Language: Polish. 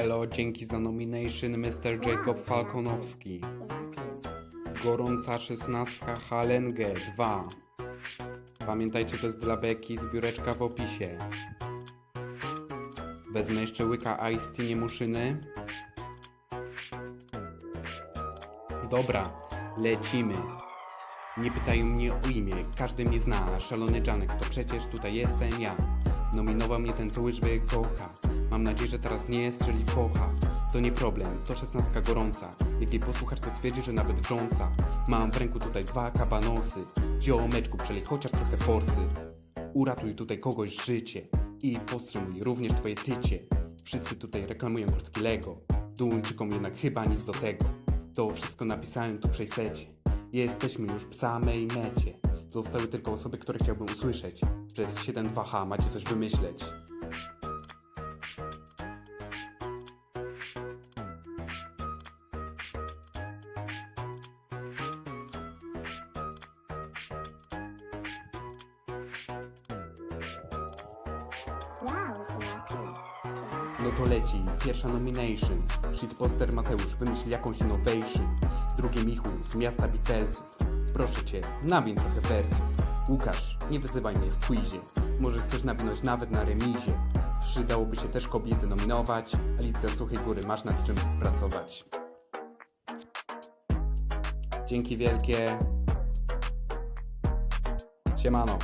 Elo, dzięki za nomination Mr. Jacob Falkonowski. Gorąca szesnastka Halenge 2. Pamiętajcie, to jest dla Beki, zbióreczka w opisie. Wezmę jeszcze łyka Ice Tea, nie muszyny. Dobra, lecimy. Nie pytają mnie o imię, każdy mnie zna. Szalony Janek, to przecież tutaj jestem ja. Nominował mnie ten, co łyżwy kocha. Mam nadzieję, że teraz nie strzeli focha. To nie problem, to szesnastka gorąca. Jak jej posłuchasz, to twierdzi, że nawet wrząca. Mam w ręku tutaj dwa kabanosy. Ziomeczku, przelej chociaż trochę forsy. Uratuj tutaj kogoś życie. I powstrzymuj również twoje tycie. Wszyscy tutaj reklamują krótki Lego. Duńczykom jednak chyba nic do tego. To wszystko napisałem tu w secie. Jesteśmy już w samej mecie. Zostały tylko osoby, które chciałbym usłyszeć. Przez 7.2H macie coś wymyśleć. No to leci, pierwsza nomination. Shitposter Mateusz, wymyśl jakąś innovation. Drugie Michu, z miasta Beatlesów. Proszę cię, nawin trochę wersów. Łukasz, nie wyzywaj mnie w quizie. Możesz coś nawinąć nawet na remizie. Przydałoby się też kobiety nominować. Alicja Suchej Góry, masz nad czym pracować. Dzięki wielkie. Siemano.